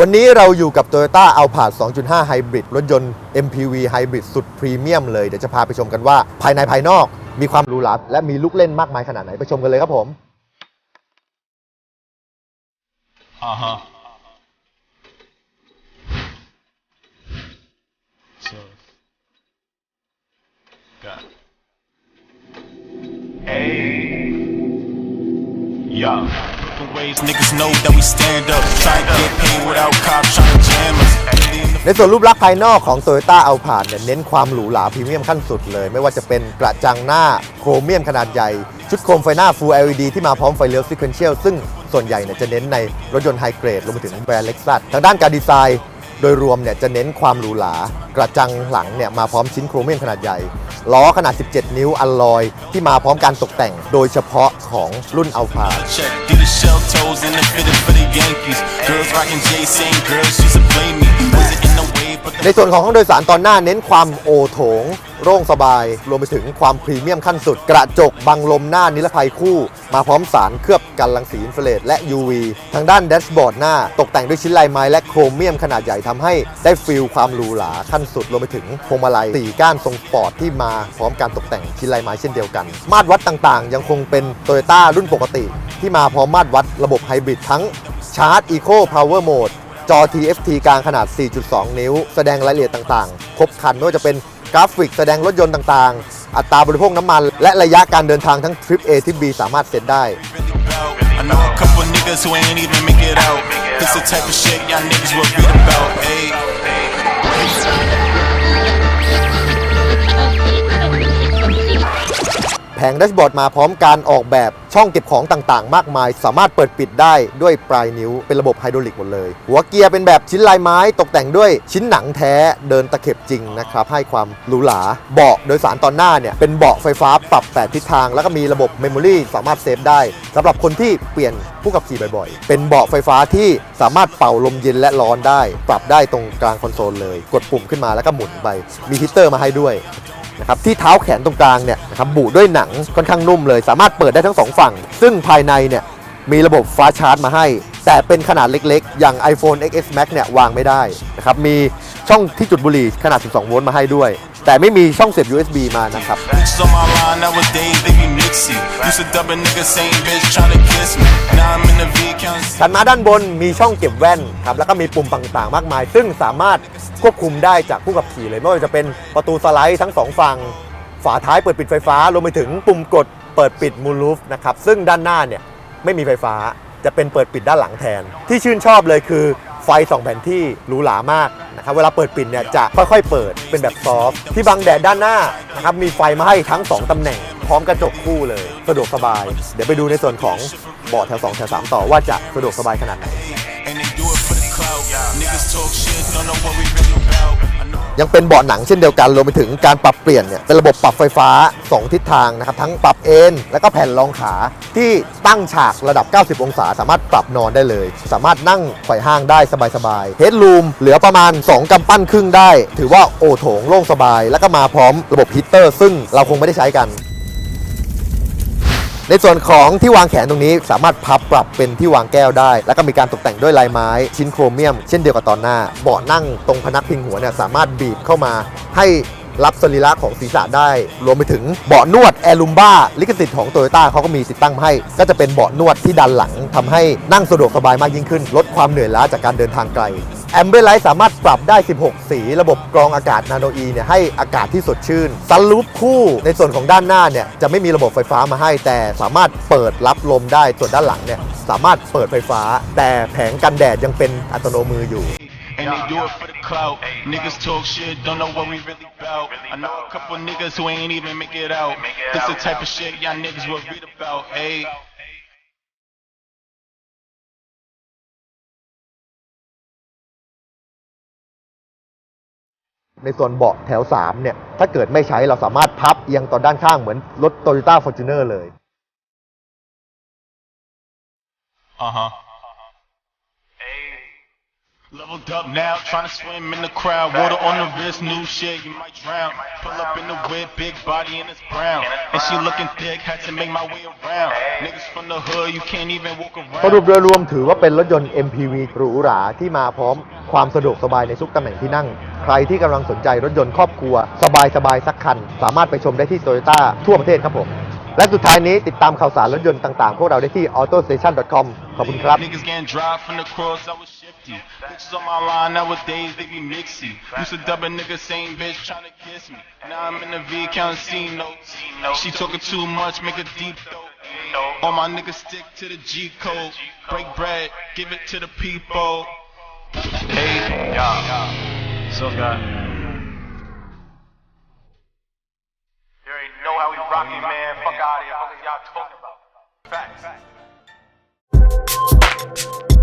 วันนี้เราอยู่กับ Toyota a l p a r d 2.5 Hybrid รถยนต์ MPV Hybrid สุดพรีเมียมเลย เดี๋ยวจะพาไปชมกันว่า ภายในภายนอกมีความหรูหราและมีลูกเล่นมากมายขนาดไหน ไปชมกันเลยครับผม Uh huh. So, got. Hey, yo. The ways niggas know that we stand up. Try and get ในส่วนรูปลักษณ์ภายนอกของ Toyota Alphard เนี่ยเน้นความหรูหราพรีเมียมขั้นสุดเลย ไม่ว่าจะเป็นกระจังหน้าโครเมียมขนาดใหญ่ ชุดโคมไฟหน้า Full LED ที่มาพร้อมไฟเลี้ยว Sequential ซึ่งส่วนใหญ่เนี่ยจะเน้นในรถยนต์ไฮเกรดรวมไปถึงแบรนด์ Lexus ทางด้านการดีไซน์โดยรวมเนี่ยจะเน้นความหรูหรากระจังหลังเนี่ยมาพร้อมชิ้นโครเมียมขนาดใหญ่ ล้อขนาด 17 นิ้วอัลลอย ที่มาพร้อมการตกแต่งโดยเฉพาะของรุ่น Alphard check. Do the ในส่วนของห้องโดยสารตอนหน้าเน้นความโอโถงโล่งสบาย รวมไปถึงความพรีเมียมขั้นสุด กระจกบังลมหน้านิรภัยคู่ มาพร้อมสารเคลือบกันรังสีอินฟราเรดและ UV ทางด้านแดชบอร์ดหน้า ตกแต่งด้วยชิ้นลายไม้และโครเมียมขนาดใหญ่ทำให้ได้ฟิลความหรูหราขั้นสุด รวมไปถึงพวงมาลัยสี่ก้านทรงสปอร์ตที่มาพร้อมการตกแต่งชิ้นลายไม้เช่นเดียวกัน มาตรวัดต่างๆ ยังคงเป็น Toyota รุ่นปกติ ที่มาพร้อมมาตรวัดระบบไฮบริดทั้งชาร์จ Eco Power Mode จอ TFT กลางขนาด 4.2 นิ้ว แสดงรายละเอียดต่างๆ ครบครันไม่ว่าจะเป็นกราฟิกแสดงรถยนต์ต่างๆ อัตราบริโภคน้ำมัน และระยะการเดินทางทั้งทริป A ทริป B สามารถเซ็ตได้ I know a couple niggas who ain't even make it out. This the type of shit y'all niggas will read about. Ayy. แผงแดชบอร์ดมาพร้อมการออกแบบช่องเก็บของต่างๆ มากมาย สามารถเปิดปิดได้ด้วยปลายนิ้วเป็นระบบไฮดรอลิกหมดเลย หัวเกียร์เป็นแบบชิ้นลายไม้ตกแต่งด้วยชิ้นหนังแท้เดินตะเข็บจริงนะครับให้ความหรูหราเบาะโดยสารตอนหน้าเนี่ยเป็นเบาะไฟฟ้าปรับ 8 ทิศทาง แล้วก็มีระบบเมมโมรีสามารถเซฟได้สำหรับคนที่เปลี่ยนผู้ขับขี่บ่อยๆ เป็นเบาะไฟฟ้าที่สามารถเป่าลมเย็นและร้อนได้ ปรับได้ตรงกลางคอนโซลเลย กดปุ่มขึ้นมาแล้วก็หมุนไปมีฮีตเตอร์มาให้ด้วย นะครับที่เท้าแขนตรงกลางเนี่ยนะครับบุด้วยหนังค่อนข้างนุ่มเลย สามารถเปิดได้ทั้งสองฝั่ง ซึ่งภายในเนี่ยมีระบบฟ้าชาร์จมาให้ แต่เป็นขนาดเล็กๆ อย่าง iPhone XS Max เนี่ยวางไม่ได้นะครับมี ช่องที่จุดบุหรี่ขนาด 12 โวลต์มาให้ด้วย แต่ไม่มีช่องเสียบ USB มานะครับ Bitches on my line nowadays, they be mixy. Used to dub a nigga saying bitch tryna kiss me. Now I'm in the V counting. ถัดมาด้านบนมีช่องเก็บแว่นครับแล้วก็มีปุ่มต่างๆ มากมาย ซึ่งสามารถควบคุมได้จากผู้ขับขี่เลยไม่ว่าจะเป็นประตูสไลด์ทั้งสองฝั่งฝาท้ายเปิดปิดไฟฟ้ารวมไปถึงปุ่มกดเปิดปิดมูลูฟนะครับซึ่งด้านหน้าเนี่ยไม่มีไฟฟ้าจะเป็นเปิดปิดด้านหลังแทน ที่ชื่นชอบเลยคือ ไฟสองแผ่นที่หรูหรามากนะครับเวลาเปิดปิดเนี่ยจะค่อยๆ เปิดเป็นแบบซอฟต์ที่บังแดดด้านหน้านะครับมีไฟมาให้ทั้งสองตำแหน่ง พร้อมกระจกคู่เลย สะดวกสบาย เดี๋ยวไปดูในส่วนของเบาะแถว2แถว3ต่อว่าจะสะดวกสบายขนาดไหน ยังเป็นเบาะหนังเช่นเดียวกันรวมไปถึงการปรับเปลี่ยนเนี่ยเป็นระบบปรับไฟฟ้า 2 ทิศทางนะครับทั้งปรับเอนและก็แผ่นรองขาที่ตั้งฉากระดับ 90 องศา สามารถปรับนอนได้เลย สามารถนั่งไขว่ห้างได้สบายๆเฮดรูมเหลือประมาณ 2 กำปั้นครึ่งได้ ถือว่าโอโถงโล่งสบาย แล้วก็มาพร้อมระบบฮีเตอร์ ซึ่งเราคงไม่ได้ใช้กัน ในส่วนของที่วางแขนตรงนี้สามารถพับปรับเป็นที่วางแก้วได้ แล้วก็มีการตกแต่งด้วยลายไม้ชิ้นโครเมียม เช่นเดียวกับตอนหน้า เบาะนั่งตรงพนักพิงหัวเนี่ยสามารถบีบเข้ามาให้รับสรีระของศีรษะได้ รวมไปถึงเบาะนวดแอลูมบ้าลิขสิทธิ์ของโตโยต้าเขาก็มีติดตั้งให้ ก็จะเป็นเบาะนวดที่ดันหลังทำให้นั่งสะดวกสบายมากยิ่งขึ้น ลดความเหนื่อยล้าจากการเดินทางไกล แอมเบ l ไลท์สามารถปรับได้ 16 สี ระบบกรองอากาศนาโนอีเนี่ยให้อากาศที่สดชื่นซันลูปคู่ในส่วนของด้านหน้าเนี่ยจะไม่มีระบบไฟฟ้ามาให้ แต่สามารถเปิดรับลมได้ส่วนด้านหลังเนี่ยสามารถเปิดไฟฟ้า แต่แผงกันแดดยังเป็นอัตโนมืออยู่ And they do it for the clout. Niggas talk shit, don't know what we really about. I know a couple niggas who ain't even make it out. This the type of shit y'all niggas will read about. Ayy. ในส่วนเบาะแถว 3 เนี่ย ถ้าเกิดไม่ใช้เราสามารถพับเอียงต่อด้านข้างเหมือนรถ Toyota Fortuner เลย อ่าฮะ Leveled up now, trying to swim in the crowd. Water on the wrist, new shit, you might drown. Pull up in the whip, big body and it's brown. And she looking thick, had to make my way around. Niggas from the hood, you can't even walk around. รูปโดยรวมถือว่าเป็นรถยนต์ MPV หรูหราที่มาพร้อมความสะดวกสบายในทุกตำแหน่งที่นั่ง ใครที่กำลังสนใจรถยนต์ครอบครัว สบายๆสักคัน สามารถไปชมได้ที่ Toyota ทั่วประเทศครับผม และสุดท้ายนี้ติดตามข่าวสารรถยนต์ต่างๆ พวกเราได้ที่ autostation.com ขอบคุณครับ Niggas getting dry from the cross, I was shifty. Bitches on my line nowadays, they be mixy. Used to dub a nigga, same bitch trying to kiss me. Now I'm in the V counting C notes. She talking too much, make a deep throat. All my niggas stick to the G code. Break bread, give it to the people. Hey, y'all. So God. You already know how we rockin', man. out of here. What y'all talking about? Facts. Facts.